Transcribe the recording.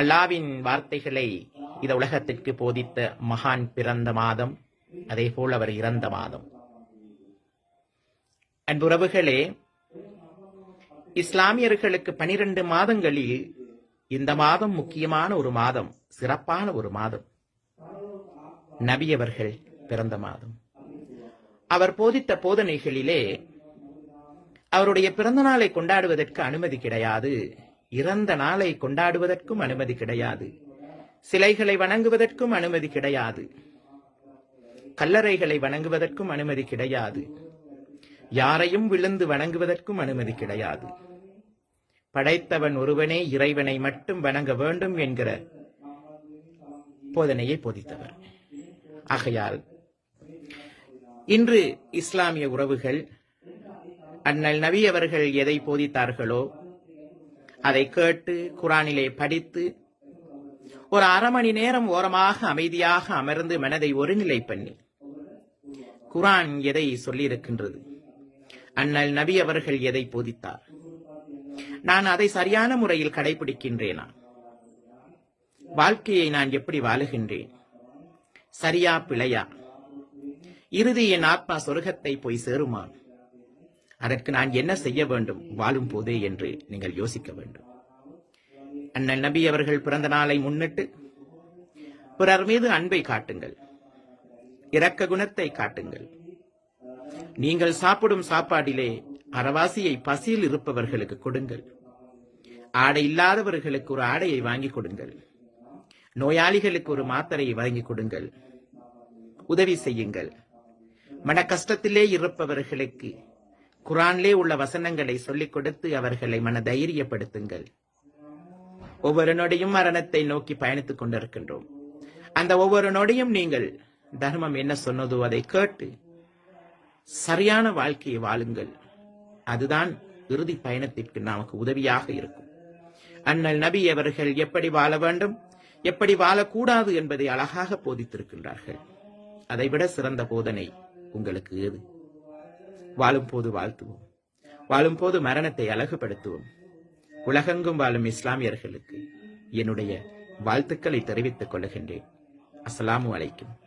அல்லாவின் வார்த்தைகளை இந்த உலகத்திற்கு போதித்த மகான் பிறந்த மாதம் அதே போல் அவர் இறந்த மாதம். அன்புறவுகளே இஸ்லாமியர்களுக்கு பனிரெண்டு மாதங்களில் இந்த மாதம் முக்கியமான ஒரு மாதம் சிறப்பான ஒரு மாதம். நபி அவர்கள் பிறந்த மாதம். அவர் போதித்த போதனைகளிலே அவருடைய பிறந்த நாளை கொண்டாடுவதற்கு அனுமதி கிடையாது. இறந்த நாளை கொண்டாடுவதற்கும் அனுமதி கிடையாது. சிலைகளை வணங்குவதற்கும் அனுமதி கிடையாது. கல்லறைகளை வணங்குவதற்கும் அனுமதி கிடையாது. யாரையும் விழுந்து வணங்குவதற்கும் அனுமதி கிடையாது. படைத்தவன் ஒருவனே இறைவனை மட்டும் வணங்க வேண்டும் என்கிற போதனையை போதித்தவர். ஆகையால் இன்று இஸ்லாமிய உறவுகள் அண்ணல் நபி அவர்கள் எதை போதித்தார்களோ அதை கேட்டு குரானிலே படித்து ஒரு அரை மணி நேரம் ஓரமாக அமைதியாக அமர்ந்து மனதை ஒருநிலை பண்ணி. குரான் எதை சொல்லியிருக்கின்றது? அண்ணல் நபி அவர்கள் எதை போதித்தார்? நான் அதை சரியான முறையில் கடைபிடிக்கின்றேனா வாழ்க்கையை நான் எப்படி வாழுகின்றேன்? சரியா பிழையா? இறுதி என் ஆத்மா சொர்க்கத்தை போய் சேருமான் அதற்கு நான் என்ன செய்ய வேண்டும்? வாழும் போதே என்று நீங்கள் யோசிக்க வேண்டும். அண்ணல் நபி அவர்கள் பிறந்த நாளை முன்னிட்டு பிறர் மீது அன்பை காட்டுங்கள். இரக்க குணத்தை காட்டுங்கள். நீங்கள் சாப்பிடும் சாப்பாட்டிலே அறவாசியை பசியில் இருப்பவர்களுக்கு கொடுங்கள். ஆடை இல்லாதவர்களுக்கு ஒரு ஆடையை வாங்கி கொடுங்கள். நோயாளிகளுக்கு ஒரு மாத்திரையை வாங்கி கொடுங்கள். உதவி செய்யுங்கள். மன கஷ்டத்திலே இருப்பவர்களுக்கு குரான்லே உள்ள வசனங்களை சொல்லிக் கொடுத்து அவர்களை மன தைரியப்படுத்துங்கள் ஒவ்வொரு நொடியும் மரணத்தை நோக்கி பயணித்துக் கொண்டிருக்கின்றோம். அந்த ஒவ்வொரு நொடியும் நீங்கள் தர்மம் என்ன சொன்னதோ அதை கேட்டு சரியான வாழ்க்கையை வாழுங்கள். அதுதான் இறுதி பயணத்திற்கு நமக்கு உதவியாக இருக்கும். அண்ணல் நபி அவர்கள் எப்படி வாழ வேண்டும் எப்படி வாழக்கூடாது என்பதை அழகாக போதித்திருக்கின்றார்கள். அதைவிட சிறந்த போதனை உங்களுக்கு ஏது? வாழும் போது வாழ்த்துவோம். வாழும்போது மரணத்தை அழகுபடுத்துவோம். உலகெங்கும் வாழும் இஸ்லாமியர்களுக்கு என்னுடைய வாழ்த்துக்களை தெரிவித்துக் கொள்கின்றேன். அஸ்ஸலாமு அலைக்கும்.